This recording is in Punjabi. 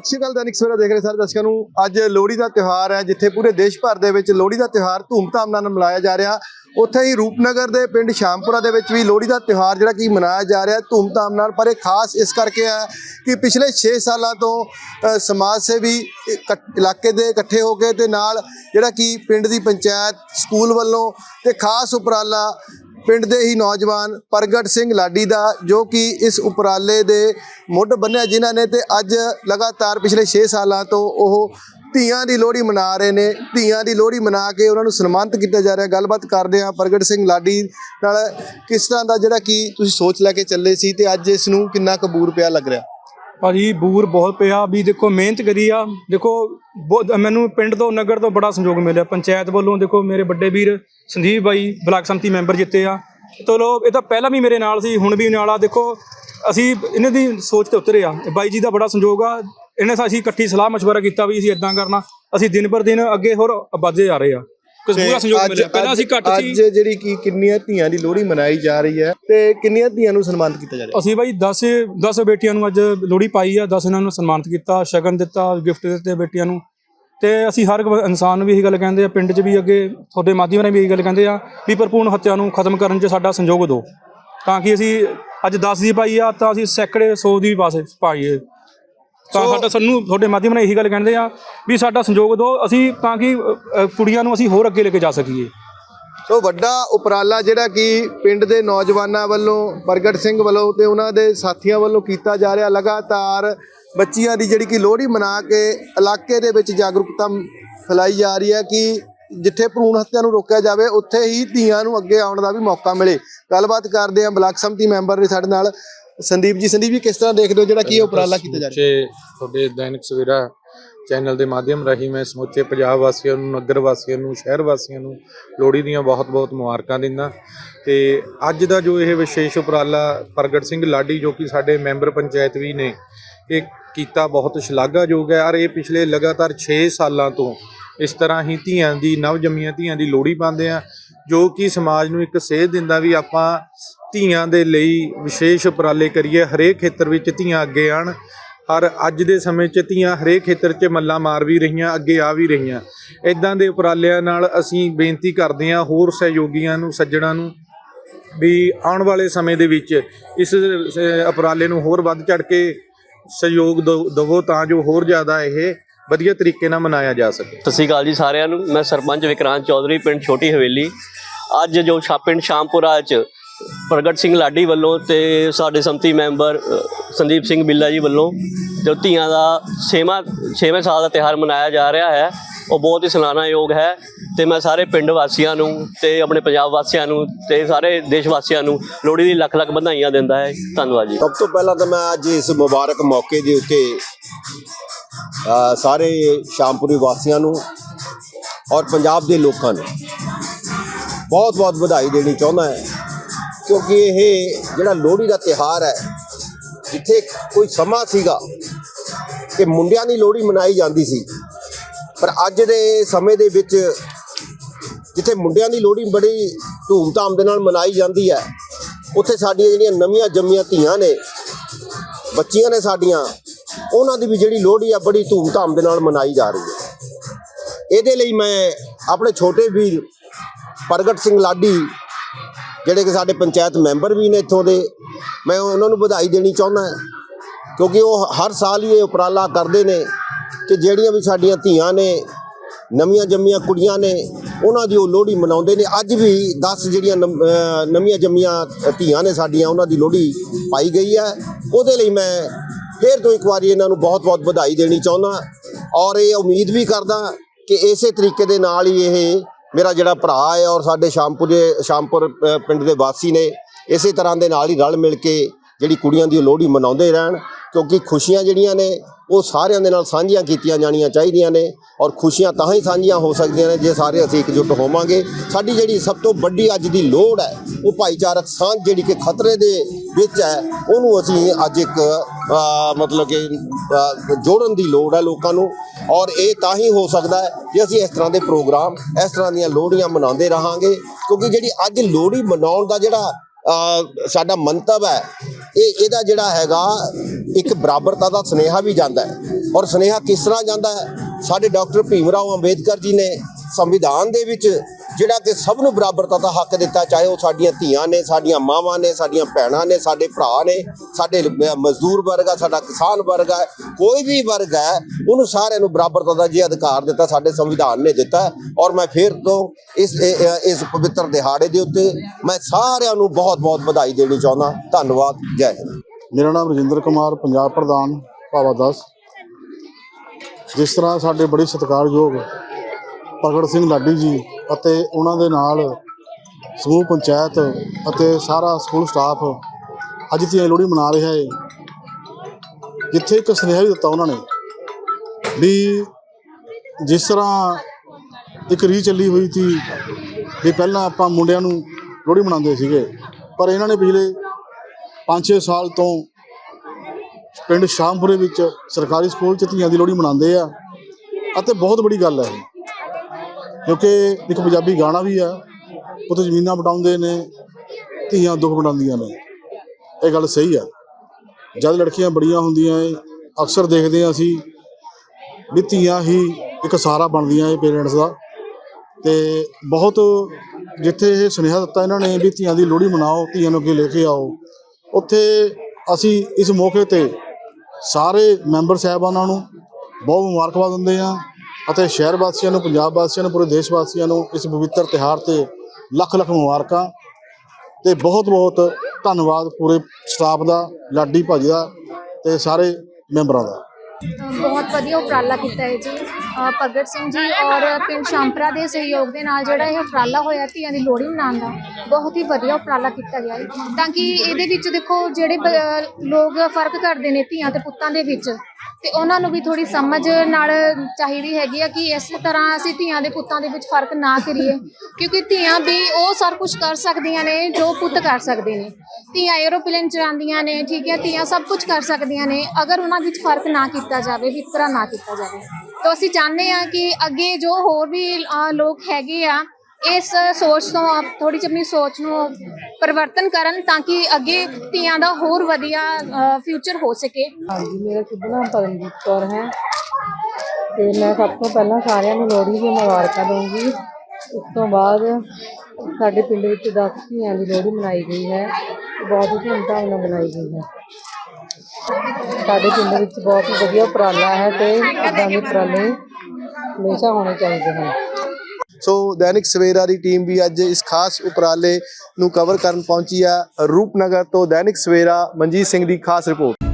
ਸਤਿ ਸ਼੍ਰੀ ਅਕਾਲ ਦੈਨਿਕ ਸਵੇਰਾ ਦੇਖ ਰਹੇ ਸਾਰੇ ਦਰਸ਼ਕਾਂ ਨੂੰ। ਅੱਜ ਲੋਹੜੀ ਦਾ ਤਿਉਹਾਰ ਹੈ, ਜਿੱਥੇ ਪੂਰੇ ਦੇਸ਼ ਭਰ ਦੇ ਵਿੱਚ ਲੋਹੜੀ ਦਾ ਤਿਉਹਾਰ ਧੂਮਧਾਮ ਨਾਲ ਮਨਾਇਆ ਜਾ ਰਿਹਾ। ਉੱਥੇ ਹੀ ਰੂਪਨਗਰ ਦੇ ਪਿੰਡ ਸ਼ਾਮਪੁਰਾ ਦੇ ਵਿੱਚ ਵੀ ਲੋਹੜੀ ਦਾ ਤਿਉਹਾਰ ਜਿਹੜਾ ਕਿ ਮਨਾਇਆ ਜਾ ਰਿਹਾ ਧੂਮਧਾਮ ਨਾਲ। ਪਰ ਇਹ ਖਾਸ ਇਸ ਕਰਕੇ ਹੈ ਕਿ ਪਿਛਲੇ 6 ਸਾਲਾਂ ਤੋਂ ਸਮਾਜ ਸੇਵੀ ਇਕ- ਇਲਾਕੇ ਦੇ ਇਕੱਠੇ ਹੋ ਕੇ ਤੇ ਨਾਲ ਜਿਹੜਾ ਕਿ ਪਿੰਡ ਦੀ ਪੰਚਾਇਤ, ਸਕੂਲ ਵੱਲੋਂ ਤੇ ਖਾਸ ਉਪਰਾਲਾ ਪਿੰਡ ਦੇ ਹੀ ਨੌਜਵਾਨ ਪ੍ਰਗਟ ਸਿੰਘ ਲਾਡੀ ਦਾ, ਜੋ ਕਿ ਇਸ ਉਪਰਾਲੇ ਦੇ ਮੁੱਢ ਬੰਨਿਆ ਜਿਨ੍ਹਾਂ ਨੇ ਤੇ ਅੱਜ ਲਗਾਤਾਰ ਪਿਛਲੇ 6 ਸਾਲਾਂ ਤੋਂ ਉਹ ਧੀਆਂ ਦੀ ਲੋਹੜੀ ਮਨਾ ਰਹੇ ਨੇ, ਧੀਆਂ ਦੀ ਲੋਹੜੀ ਮਨਾ ਕੇ ਉਹਨਾਂ ਨੂੰ ਸਨਮਾਨਿਤ ਕੀਤਾ ਜਾ ਰਿਹਾ। ਗੱਲਬਾਤ ਕਰਦੇ ਹਾਂ ਪ੍ਰਗਟ ਸਿੰਘ ਲਾਡੀ ਨਾਲ। ਕਿਸ ਤਰ੍ਹਾਂ ਦਾ ਜਿਹੜਾ ਕਿ ਤੁਸੀਂ ਸੋਚ ਲੈ ਕੇ ਚੱਲੇ ਸੀ ਤੇ ਅੱਜ ਇਸ ਨੂੰ ਕਿੰਨਾ ਕਬੂਰ ਪਿਆ ਲੱਗ ਰਿਹਾ? ਭਾਜੀ ਬੂਰ ਬਹੁਤ ਪਿਆ, ਵੀ ਦੇਖੋ ਮਿਹਨਤ ਕਰੀ ਆ। ਦੇਖੋ, ਬਹੁਤ- ਮੈਨੂੰ ਪਿੰਡ ਤੋਂ, ਨਗਰ ਤੋਂ ਬੜਾ ਸੰਯੋਗ ਮਿਲਿਆ। ਪੰਚਾਇਤ ਵੱਲੋਂ ਦੇਖੋ ਮੇਰੇ ਵੱਡੇ ਵੀਰ ਸੰਦੀਪ ਬਾਈ, ਬਲਾਕ ਸੰਮਤੀ ਮੈਂਬਰ ਜਿੱਤੇ ਆ। ਚਲੋ, ਇਹ ਤਾਂ ਪਹਿਲਾਂ ਵੀ ਮੇਰੇ ਨਾਲ ਸੀ, ਹੁਣ ਵੀ ਨਾਲ ਆ। ਦੇਖੋ, ਅਸੀਂ ਇਹਨਾਂ ਦੀ ਸੋਚ ਤੇ ਉਤਰੇ ਆ। ਬਾਈ ਜੀ ਦਾ ਬੜਾ ਸੰਯੋਗ ਆ। ਇਹਨੇ ਸਾ ਅਸੀਂ ਇਕੱਠੀ ਸਲਾਹ ਮਸ਼ਵਰਾ ਕੀਤਾ ਵੀ ਅਸੀਂ ਇਦਾਂ ਕਰਨਾ। ਅਸੀਂ ਦਿਨ ਪਰ ਦਿਨ ਅੱਗੇ ਹੋਰ ਵੱਧਦੇ ਜਾ ਰਹੇ ਆ। ਕੁਝ ਤੇ ਪੂਰਾ ਸੰਯੋਗ ਅੱਜ- ਮਿਲਿਆ। ਪਹਿਲਾਂ ਅਸੀਂ ਘੱਟ ਅੱਜ ਸੀ ਜਿਹੜੀ ਕਿ ਕਿੰਨੀਆਂ ਧੀਆਂ ਦੀ ਲੋਹੜੀ ਮਨਾਈ ਜਾ ਰਹੀ ਹੈ ਤੇ ਕਿੰਨੀਆਂ ਧੀਆਂ ਨੂੰ ਸਨਮਾਨਿਤ ਕੀਤਾ ਜਾ ਰਿਹਾ ਅਸੀਂ ਬਾਈ 10 10 ਬੇਟੀਆਂ ਨੂੰ ਅੱਜ ਲੋਹੜੀ ਪਾਈ ਆ। 10 ਇਹਨਾਂ ਨੂੰ ਸਨਮਾਨਿਤ ਕੀਤਾ ਸ਼ਗਨ ਦਿੱਤਾ ਗਿਫਟ ਦਿੱਤੇ ਬੇਟੀਆਂ ਨੂੰ। ਤੇ ਅਸੀਂ ਹਰ ਇਨਸਾਨ ਨੂੰ ਵੀ ਇਹੀ ਗੱਲ ਕਹਿੰਦੇ ਆ ਪਿੰਡ 'ਚ ਵੀ ਅੱਗੇ ਤੁਹਾਡੇ ਮਾਧਿਅਮ ਰਾਹੀਂ ਵੀ ਇਹੀ ਗੱਲ ਕਹਿੰਦੇ ਆ ਵੀ ਭਰਪੂਰ ਹੱਤਿਆ ਨੂੰ ਖਤਮ ਕਰਨ 'ਚ ਸਾਡਾ ਸੰਯੋਗ ਦਿਓ। ਤਾਂ ਕਿ ਅਸੀਂ ਅੱਜ 10 ਦੀ ਪਾਈ ਆ ਤਾਂ ਅਸੀਂ ਸੈਂਕੜੇ 100 ਦੀ ਪਾਸੇ ਪਾਈਏ। ਤਾਂ ਸਾਡਾ ਸਾਨੂੰ ਤੁਹਾਡੇ ਮਾਧਿਅਮ ਰਾਹੀਂ ਇਹੀ ਗੱਲ ਕਹਿੰਦੇ ਆ ਵੀ ਸਾਡਾ ਸੰਯੋਗ ਦਿਓ ਅਸੀਂ ਤਾਂ ਕਿ ਅ, ਅ, ਕੁੜੀਆਂ ਨੂੰ ਅਸੀਂ ਹੋਰ ਅੱਗੇ ਲੈ ਕੇ ਜਾ ਸਕੀਏ। ਸੋ ਵੱਡਾ ਉਪਰਾਲਾ ਜਿਹੜਾ ਕਿ ਪਿੰਡ ਦੇ ਨੌਜਵਾਨਾਂ ਵੱਲੋਂ ਪ੍ਰਗਟ ਸਿੰਘ ਵੱਲੋਂ ਤੇ ਉਹਨਾਂ ਦੇ ਸਾਥੀਆਂ ਵੱਲੋਂ ਕੀਤਾ ਜਾ ਰਿਹਾ ਲਗਾਤਾਰ ਬੱਚੀਆਂ ਦੀ ਜਿਹੜੀ ਕਿ ਲੋਹੜੀ ਮਨਾ ਕੇ ਇਲਾਕੇ ਦੇ ਵਿੱਚ ਜਾਗਰੂਕਤਾ ਫੈਲਾਈ ਜਾ ਰਹੀ ਹੈ ਕਿ ਜਿੱਥੇ ਭਰੂਣ ਹੱਤਿਆ ਨੂੰ ਰੋਕਿਆ ਜਾਵੇ ਉੱਥੇ ਹੀ ਧੀਆਂ ਨੂੰ ਅੱਗੇ ਆਉਣ ਦਾ ਵੀ ਮੌਕਾ ਮਿਲੇ। ਗੱਲਬਾਤ ਕਰਦੇ ਹਾਂ ਬਲਾਕ ਸੰਮਤੀ ਮੈਂਬਰ ਨੇ ਸਾਡੇ ਨਾਲ। ਸੰਦੀਪ ਜੀ ਸੰਦੀਪ ਜੀ ਕਿਸ ਤਰ੍ਹਾਂ ਦੇਖਦੇ ਹੋ ਜਿਹੜਾ ਕੀ ਉਪਰਾਲਾ ਕੀਤਾ ਜਾ ਰਿਹਾ? ਸਮੁੱਚੇ ਤੁਹਾਡੇ ਦੈਨਿਕ ਸਵੇਰਾ ਚੈਨਲ ਦੇ ਮਾਧਿਅਮ ਰਾਹੀਂ ਮੈਂ ਸਮੁੱਚੇ ਪੰਜਾਬ ਵਾਸੀਆਂ ਨੂੰ ਨਗਰ ਵਾਸੀਆਂ ਨੂੰ ਸ਼ਹਿਰ ਵਾਸੀਆਂ ਨੂੰ ਲੋਹੜੀ ਦੀਆਂ ਬਹੁਤ-ਬਹੁਤ ਮੁਬਾਰਕਾਂ ਦਿੰਦਾ। ਤੇ ਅੱਜ ਦਾ ਜੋ ਇਹ ਵਿਸ਼ੇਸ਼ ਉਪਰਾਲਾ ਪ੍ਰਗਟ ਸਿੰਘ ਲਾਡੀ ਜੋ ਕਿ ਸਾਡੇ ਮੈਂਬਰ ਪੰਚਾਇਤ ਵੀ ਨੇ ਇਹ ਕੀਤਾ ਬਹੁਤ ਸ਼ਲਾਘਾਯੋਗ ਹੈ। ਔਰ ਇਹ ਪਿਛਲੇ ਲਗਾਤਾਰ 6 ਸਾਲਾਂ ਤੋਂ ਇਸ ਤਰ੍ਹਾਂ ਹੀ ਧੀਆਂ ਦੀ ਨਵ ਜੰਮੀਆਂ ਧੀਆਂ ਦੀ ਲੋਹੜੀ ਪਾਉਂਦੇ ਆ। ਜੋ ਕਿ ਸਮਾਜ ਨੂੰ ਇੱਕ ਸੇਧ ਦਿੰਦਾ ਵੀ ਆਪਾਂ ਧੀਆਂ ਦੇ ਲਈ ਵਿਸ਼ੇਸ਼ ਉਪਰਾਲੇ ਕਰੀਏ, ਹਰੇਕ ਖੇਤਰ ਵਿੱਚ ਧੀਆਂ ਅੱਗੇ ਆਣ। ਹਰ ਅੱਜ ਦੇ ਸਮੇਂ 'ਚ ਧੀਆਂ ਹਰੇਕ ਖੇਤਰ 'ਚ ਮੱਲਾ ਮਾਰ ਵੀ ਰਹੀਆਂ, ਅੱਗੇ ਆ ਵੀ ਰਹੀਆਂ। ਇਦਾਂ ਦੇ ਉਪਰਾਲਿਆਂ ਨਾਲ ਅਸੀਂ ਬੇਨਤੀ ਕਰਦੇ ਹਾਂ ਹੋਰ ਸਹਿਯੋਗੀਆਂ ਨੂੰ, ਸੱਜਣਾ ਨੂੰ ਵੀ ਆਉਣ ਵਾਲੇ ਸਮੇਂ ਦੇ ਵਿੱਚ ਇਸ ਉਪਰਾਲੇ ਨੂੰ ਹੋਰ ਵੱਧ ਚੜ ਕੇ ਸਹਿਯੋਗ ਦਿਓ- ਦੇਵੋ ਤਾਂ ਜੋ ਹੋਰ ਜ਼ਿਆਦਾ ਇਹ ਵਧੀਆ ਤਰੀਕੇ ਨਾਲ ਮਨਾਇਆ ਜਾ ਸਕੇ। ਸਤਿ ਸ਼੍ਰੀ ਅਕਾਲ ਜੀ ਸਾਰਿਆਂ ਨੂੰ। ਮੈਂ ਸਰਪੰਚ ਵਿਕਰਾਂਤ ਚੌਧਰੀ ਪਿੰਡ ਛੋਟੀ ਹਵੇਲੀ। ਅੱਜ ਜੋ ਸ਼ਾ ਪਿੰਡ ਸ਼ਾਮਪੁਰਾ ਚ ਪ੍ਰਗਟ ਸਿੰਘ ਲਾਡੀ ਵੱਲੋਂ ਤੇ ਸਾਡੇ ਸੰਮਤੀ ਮੈਂਬਰ ਸੰਦੀਪ ਸਿੰਘ ਬਿੱਲਾ ਜੀ ਵੱਲੋਂ ਜੋ ਧੀਆਂ ਦਾ ਛੇਵਾਂ ਛੇਵੇਂ ਸਾਲ ਦਾ ਤਿਉਹਾਰ ਮਨਾਇਆ ਜਾ ਰਿਹਾ ਹੈ ਉਹ ਬਹੁਤ ਹੀ ਸਲਾਨਾਯੋਗ ਹੈ ਤੇ ਮੈਂ ਸਾਰੇ ਪਿੰਡ ਵਾਸੀਆਂ ਨੂੰ ਤੇ ਆਪਣੇ ਪੰਜਾਬ ਵਾਸੀਆਂ ਨੂੰ ਤੇ ਸਾਰੇ ਦੇਸ਼ ਵਾਸੀਆਂ ਨੂੰ ਲੋਹੜੀ ਦੀ ਲੱਖ ਲੱਖ ਵਧਾਈਆਂ ਦਿੰਦਾ ਹੈ। ਧੰਨਵਾਦ ਜੀ। ਸਭ ਤੋਂ ਪਹਿਲਾਂ ਤਾਂ ਮੈਂ ਅੱਜ ਇਸ ਮੁਬਾਰਕ ਮੌਕੇ ਦੇ ਉੱਤੇ ਸਾਰੇ ਸ਼ਾਮਪੁਰੀ ਵਾਸੀਆਂ ਨੂੰ ਔਰ ਪੰਜਾਬ ਦੇ ਲੋਕਾਂ ਨੂੰ ਬਹੁਤ ਬਹੁਤ ਵਧਾਈ ਦੇਣੀ ਚਾਹੁੰਦਾ ਹਾਂ। ਕਿਉਂਕਿ ਇਹ ਜਿਹੜਾ ਲੋਹੜੀ ਦਾ ਤਿਹਾਰ ਹੈ, ਜਿੱਥੇ ਕੋਈ ਸਮਾਂ ਸੀਗਾ ਕਿ ਮੁੰਡਿਆਂ ਦੀ ਲੋਹੜੀ ਮਨਾਈ ਜਾਂਦੀ ਸੀ, ਪਰ ਅੱਜ ਦੇ ਸਮੇਂ ਦੇ ਵਿੱਚ ਜਿੱਥੇ ਮੁੰਡਿਆਂ ਦੀ ਲੋਹੜੀ ਬੜੀ ਧੂਮ-ਧਾਮ ਦੇ ਨਾਲ ਮਨਾਈ ਜਾਂਦੀ ਹੈ, ਉੱਥੇ ਸਾਡੀਆਂ ਜਿਹੜੀਆਂ ਨਵੀਆਂ ਜੰਮੀਆਂ ਧੀਆਂ ਨੇ, ਬੱਚੀਆਂ ਨੇ ਸਾਡੀਆਂ ਉਹਨਾਂ ਦੀ ਵੀ ਜਿਹੜੀ ਲੋਹੜੀ ਆ ਬੜੀ ਧੂਮਧਾਮ ਦੇ ਨਾਲ ਮਨਾਈ ਜਾ ਰਹੀ ਹੈ। ਇਹਦੇ ਲਈ ਮੈਂ ਆਪਣੇ ਛੋਟੇ ਵੀਰ ਪ੍ਰਗਟ ਸਿੰਘ ਲਾਡੀ, ਜਿਹੜੇ ਕਿ ਸਾਡੇ ਪੰਚਾਇਤ ਮੈਂਬਰ ਵੀ ਨੇ ਇੱਥੋਂ ਦੇ, ਮੈਂ ਉਹਨਾਂ ਨੂੰ ਵਧਾਈ ਦੇਣੀ ਚਾਹੁੰਦਾ ਕਿਉਂਕਿ ਉਹ ਹਰ ਸਾਲ ਹੀ ਇਹ ਉਪਰਾਲਾ ਕਰਦੇ ਨੇ ਕਿ ਜਿਹੜੀਆਂ ਵੀ ਸਾਡੀਆਂ ਧੀਆਂ ਨੇ, ਨਵੀਆਂ ਜੰਮੀਆਂ ਕੁੜੀਆਂ ਨੇ, ਉਹਨਾਂ ਦੀ ਉਹ ਲੋਹੜੀ ਮਨਾਉਂਦੇ ਨੇ। ਅੱਜ ਵੀ 10 ਜਿਹੜੀਆਂ ਨਵੀਆਂ ਜੰਮੀਆਂ ਧੀਆਂ ਨੇ ਸਾਡੀਆਂ, ਉਹਨਾਂ ਦੀ ਲੋਹੜੀ ਪਾਈ ਗਈ ਹੈ। ਉਹਦੇ ਲਈ ਮੈਂ ਫੇਰ ਤੋਂ ਇੱਕ ਵਾਰੀ ਇਹਨਾਂ ਨੂੰ ਬਹੁਤ-ਬਹੁਤ ਵਧਾਈ ਦੇਣੀ ਚਾਹੁੰਦਾ ਔਰ ਇਹ ਉਮੀਦ ਵੀ ਕਰਦਾ ਕਿ ਇਸੇ ਤਰੀਕੇ ਦੇ ਨਾਲ ਹੀ ਇਹ ਮੇਰਾ ਜਿਹੜਾ ਭਰਾ ਹੈ ਔਰ ਸਾਡੇ ਸ਼ਾਮਪੁਰ ਦੇ ਸ਼ਾਮਪੁਰ ਪਿੰਡ ਦੇ ਵਾਸੀ ਨੇ ਇਸੇ ਤਰ੍ਹਾਂ ਦੇ ਨਾਲ ਹੀ ਰਲ ਮਿਲ ਕੇ ਜਿਹੜੀ ਕੁੜੀਆਂ ਦੀ ਲੋਹੜੀ ਮਨਾਉਂਦੇ ਰਹਿਣ ਕਿਉਂਕਿ ਖੁਸ਼ੀਆਂ ਜਿਹੜੀਆਂ ਨੇ ਉਹ ਸਾਰਿਆਂ ਦੇ ਨਾਲ ਸਾਂਝੀਆਂ ਕੀਤੀਆਂ ਜਾਣੀਆਂ ਚਾਹੀਦੀਆਂ ਨੇ ਔਰ ਖੁਸ਼ੀਆਂ ਤਾਂ ਹੀ ਸਾਂਝੀਆਂ ਹੋ ਸਕਦੀਆਂ ਨੇ ਜੇ ਸਾਰੇ ਅਸੀਂ ਇਕਜੁੱਟ ਹੋਵਾਂਗੇ। ਸਾਡੀ ਜਿਹੜੀ ਸਭ ਤੋਂ ਵੱਡੀ ਅੱਜ ਦੀ ਲੋੜ ਹੈ, ਉਹ ਭਾਈਚਾਰਕ ਸਾਂਝ ਜਿਹੜੀ ਕਿ ਖਤਰੇ ਦੇ ਵਿੱਚ ਹੈ, ਉਹਨੂੰ ਅਸੀਂ ਅੱਜ ਇੱਕ ਮਤਲਬ ਕਿ ਜੋੜਨ ਦੀ ਲੋੜ ਹੈ ਲੋਕਾਂ ਨੂੰ। ਔਰ ਇਹ ਤਾਂ ਹੀ ਹੋ ਸਕਦਾ ਹੈ ਜੇ ਅਸੀਂ ਇਸ ਤਰ੍ਹਾਂ ਦੇ ਪ੍ਰੋਗਰਾਮ, ਇਸ ਤਰ੍ਹਾਂ ਦੀਆਂ ਲੋਹੜੀਆਂ ਮਨਾਉਂਦੇ ਰਹਾਂਗੇ। ਕਿਉਂਕਿ ਜਿਹੜੀ ਅੱਜ ਲੋਹੜੀ ਮਨਾਉਣ ਦਾ ਜਿਹੜਾ ਸਾਡਾ ਮੰਤਵ ਹੈ, ਇਹ ਇਹਦਾ ਜਿਹੜਾ ਹੈਗਾ, ਇੱਕ ਬਰਾਬਰਤਾ ਦਾ ਸੁਨੇਹਾ ਵੀ ਜਾਂਦਾ ਹੈ। ਔਰ ਸੁਨੇਹਾ ਕਿਸ ਤਰ੍ਹਾਂ ਜਾਂਦਾ ਹੈ? ਸਾਡੇ ਡਾਕਟਰ ਭੀਮ ਰਾਓ ਅੰਬੇਦਕਰ ਜੀ ਨੇ ਸੰਵਿਧਾਨ ਦੇ ਵਿੱਚ ਜਿਹੜਾ ਕਿ ਸਭ ਨੂੰ ਬਰਾਬਰਤਾ ਦਾ ਹੱਕ ਦਿੱਤਾ, ਚਾਹੇ ਉਹ ਸਾਡੀਆਂ ਧੀਆਂ ਨੇ, ਸਾਡੀਆਂ ਮਾਵਾਂ ਨੇ, ਸਾਡੀਆਂ ਭੈਣਾਂ ਨੇ, ਸਾਡੇ ਭਰਾ ਨੇ, ਸਾਡੇ ਮਜ਼ਦੂਰ ਵਰਗ ਆ, ਸਾਡਾ ਕਿਸਾਨ ਵਰਗ ਹੈ ਕੋਈ ਵੀ ਵਰਗ ਹੈ, ਉਹਨੂੰ ਸਾਰਿਆਂ ਨੂੰ ਬਰਾਬਰਤਾ ਦਾ ਜੇ ਅਧਿਕਾਰ ਦਿੱਤਾ, ਸਾਡੇ ਸੰਵਿਧਾਨ ਨੇ ਦਿੱਤਾ। ਔਰ ਮੈਂ ਫਿਰ ਤੋਂ ਇਸ ਇਸ ਪਵਿੱਤਰ ਦਿਹਾੜੇ ਦੇ ਉੱਤੇ ਮੈਂ ਸਾਰਿਆਂ ਨੂੰ ਬਹੁਤ-ਬਹੁਤ ਵਧਾਈ ਦੇਣੀ ਚਾਹੁੰਦਾ। ਧੰਨਵਾਦ, ਜੈ ਹਿੰਦ। ਮੇਰਾ ਨਾਮ ਰਜਿੰਦਰ ਕੁਮਾਰ, ਪੰਜਾਬ ਪ੍ਰਧਾਨ, ਭਾਵਾ ਦਾਸ। ਜਿਸ ਤਰ੍ਹਾਂ ਸਾਡੇ ਬੜੇ ਸਤਿਕਾਰਯੋਗ ਪ੍ਰਗਟ ਸਿੰਘ ਲਾਡੀ ਜੀ ਅਤੇ ਉਹਨਾਂ ਦੇ ਨਾਲ ਸਮੂਹ ਪੰਚਾਇਤ ਅਤੇ ਸਾਰਾ ਸਕੂਲ ਸਟਾਫ ਅੱਜ ਦੀ ਲੋਹੜੀ ਮਨਾ ਰਿਹਾ ਹੈ ਜਿੱਥੇ ਇੱਕ ਸੁਨੇਹਾ ਵੀ ਦਿੱਤਾ ਉਹਨਾਂ ਨੇ ਵੀ ਜਿਸ ਤਰ੍ਹਾਂ ਇੱਕ ਰੀ ਚੱਲੀ ਹੋਈ ਸੀ ਵੀ ਪਹਿਲਾਂ ਆਪਾਂ ਮੁੰਡਿਆਂ ਨੂੰ ਲੋਹੜੀ ਮਨਾਉਂਦੇ ਸੀਗੇ, ਪਰ ਇਹਨਾਂ ਨੇ ਪਿਛਲੇ 5-6 ਸਾਲ ਤੋਂ ਪਿੰਡ ਸ਼ਾਮਪੁਰੇ ਵਿੱਚ ਸਰਕਾਰੀ ਸਕੂਲ ਚ ਧੀਆਂ ਦੀ ਲੋਹੜੀ ਮਨਾਉਂਦੇ ਆ ਅਤੇ ਬਹੁਤ ਬੜੀ ਗੱਲ ਹੈ ਇਹ। ਕਿਉਂਕਿ ਇੱਕ ਪੰਜਾਬੀ ਗਾਣਾ ਵੀ ਆ, ਉਹ ਉੱਥੇ ਜ਼ਮੀਨਾਂ ਵਟਾਉਂਦੇ ਨੇ, ਧੀਆਂ ਦੁੱਖ ਵਟਾਉਂਦੀਆਂ ਨੇ। ਇਹ ਗੱਲ ਸਹੀ ਆ। ਜਦ ਲੜਕੀਆਂ ਬੜੀਆਂ ਹੁੰਦੀਆਂ ਏ, ਅਕਸਰ ਦੇਖਦੇ ਆ ਅਸੀਂ ਵੀ ਧੀਆਂ ਹੀ ਇੱਕ ਸਹਾਰਾ ਬਣਦੀਆਂ ਏ ਪੇਰੈਂਟਸ ਦਾ। ਤੇ ਬਹੁਤ ਜਿੱਥੇ ਇਹ ਸੁਨੇਹਾ ਦਿੱਤਾ ਇਹਨਾਂ ਨੇ ਵੀ ਧੀਆਂ ਦੀ ਲੋਹੜੀ ਮਨਾਓ, ਧੀਆਂ ਨੂੰ ਅੱਗੇ ਲੈ ਕੇ ਆਓ। ਉੱਥੇ ਅਸੀਂ ਇਸ ਮੌਕੇ ਤੇ ਸਾਰੇ ਮੈਂਬਰ ਸਾਹਿਬਾਨਾਂ ਨੂੰ ਬਹੁਤ ਮੁਬਾਰਕਬਾਦ ਦਿੰਦੇ ਹਾਂ ਅਤੇ ਸ਼ਹਿਰ ਵਾਸੀਆਂ ਨੂੰ, ਪੰਜਾਬ ਵਾਸੀਆਂ ਨੂੰ, ਪੂਰੇ ਦੇਸ਼ ਵਾਸੀਆਂ ਨੂੰ ਇਸ ਪਵਿੱਤਰ ਤਿਉਹਾਰ ਤੇ ਲੱਖ ਲੱਖ ਮੁਬਾਰਕਾਂ ਤੇ ਬਹੁਤ ਬਹੁਤ ਧੰਨਵਾਦ ਪੂਰੇ ਸਟਾਫ ਦਾ, ਲਾਡੀ ਭਾਜੀ ਦਾ ਤੇ ਸਾਰੇ ਮੈਂਬਰਾਂ ਦਾ। ਬਹੁਤ ਵਧੀਆ ਉਪਰਾਲਾ ਕੀਤਾ ਹੈ ਜੀ। ਭਗਤ ਸਿੰਘ ਜੀ ਔਰ ਪਿੰਡ ਸ਼ਾਮਪਰਾ ਦੇ ਸਹਿਯੋਗ ਦੇ ਨਾਲ ਜਿਹੜਾ ਇਹ ਉਪਰਾਲਾ ਹੋਇਆ ਧੀਆਂ ਦੀ ਲੋਹੜੀ ਮਨਾਉਣ ਦਾ, ਬਹੁਤ ਹੀ ਵਧੀਆ ਉਪਰਾਲਾ ਕੀਤਾ ਗਿਆ ਹੈ। ਤਾਂ ਕਿ ਇਹਦੇ ਵਿੱਚ ਦੇਖੋ, ਜਿਹੜੇ ਲੋਕ ਫ਼ਰਕ ਕਰਦੇ ਨੇ ਧੀਆਂ ਤੇ ਪੁੱਤਾਂ ਦੇ ਵਿੱਚ ਤੇ ਉਹਨਾਂ ਨੂੰ ਵੀ ਥੋੜੀ ਸਮਝ ਨਾਲ ਚਾਹੀਦੀ ਹੈਗੀ ਆ ਕਿ ਇਸ ਤਰ੍ਹਾਂ ਅਸੀਂ ਧੀਆਂ ਦੇ ਪੁੱਤਾਂ ਦੇ ਵਿੱਚ ਫ਼ਰਕ ਨਾ ਕਰੀਏ। ਕਿਉਂਕਿ ਧੀਆਂ ਵੀ ਉਹ ਸਾਰ ਕੁਝ ਕਰ ਸਕਦੀਆਂ ਨੇ, ਜੋ ਪੁੱਤ ਕਰ ਸਕਦੇ ਨੇ। ਧੀਆਂ ਐਰੋਪਲੇਨ ਚਲਾਉਂਦੀਆਂ ਨੇ, ਠੀਕ ਹੈ, ਧੀਆਂ ਸਭ ਕੁਝ ਕਰ ਸਕਦੀਆਂ ਨੇ, ਅਗਰ ਉਹਨਾਂ ਵਿੱਚ ਫ਼ਰਕ ਨਾ ਕੀਤਾ ਜਾਵੇ ਵਿਤਕਰਾ ਨਾ ਕੀਤਾ ਜਾਵੇ। ਤਾਂ ਅਸੀਂ ਚਾਹੁੰਦੇ ਆ ਕਿ ਅੱਗੇ ਜੋ ਹੋਰ ਵੀ ਲੋਕ ਹੈਗੇ ਆ ਇਸ ਸੋਚ ਤੋਂ ਆਪ ਥੋੜੀ ਜਿਹੀ ਆਪਣੀ ਸੋਚ ਨੂੰ ਪਰਿਵਰਤਨ ਕਰਨ ਤਾਂ ਕਿ ਅੱਗੇ ਧੀਆਂ ਦਾ ਹੋਰ ਵਧੀਆ ਫਿਊਚਰ ਹੋ ਸਕੇ। ਹਾਂਜੀ, ਮੇਰਾ ਸ਼ੁਭ ਨਾਮ ਪਰਮਜੀਤ ਕੌਰ ਹੈ। ਤੇ ਮੈਂ ਸਭ ਤੋਂ ਪਹਿਲਾਂ ਸਾਰਿਆਂ ਨੂੰ ਲੋਹੜੀ ਦੀਆਂ ਮੁਬਾਰਕਾਂ ਦਊਂਗੀ। ਉਸ ਤੋਂ ਬਾਅਦ ਸਾਡੇ ਪਿੰਡ ਵਿੱਚ 10 ਧੀਆਂ ਦੀ ਲੋਹੜੀ ਮਨਾਈ ਗਈ ਹੈ। ਬਹੁਤ ਹੀ ਧੂਮਧਾਮ ਨਾਲ ਮਨਾਈ ਗਈ ਹੈ। ਸਾਡੇ ਪਿੰਡ ਵਿੱਚ ਬਹੁਤ ਵਧੀਆ ਉਪਰਾਲਾ ਹੈ ਤੇ ਇੱਦਾਂ ਦੇ ਉਪਰਾਲੇ ਹਮੇਸ਼ਾ ਹੋਣੇ ਚਾਹੀਦੇ ਹਨ। ਸੋ ਦੈਨਿਕ ਸਵੇਰਾ ਦੀ ਟੀਮ ਵੀ ਅੱਜ ਇਸ ਖਾਸ ਉਪਰਾਲੇ ਨੂੰ ਕਵਰ ਕਰਨ ਪਹੁੰਚੀ ਆ ਰੂਪਨਗਰ ਤੋਂ ਦੈਨਿਕ ਸਵੇਰਾ ਮਨਜੀਤ ਸਿੰਘ ਦੀ ਖਾਸ ਰਿਪੋਰਟ।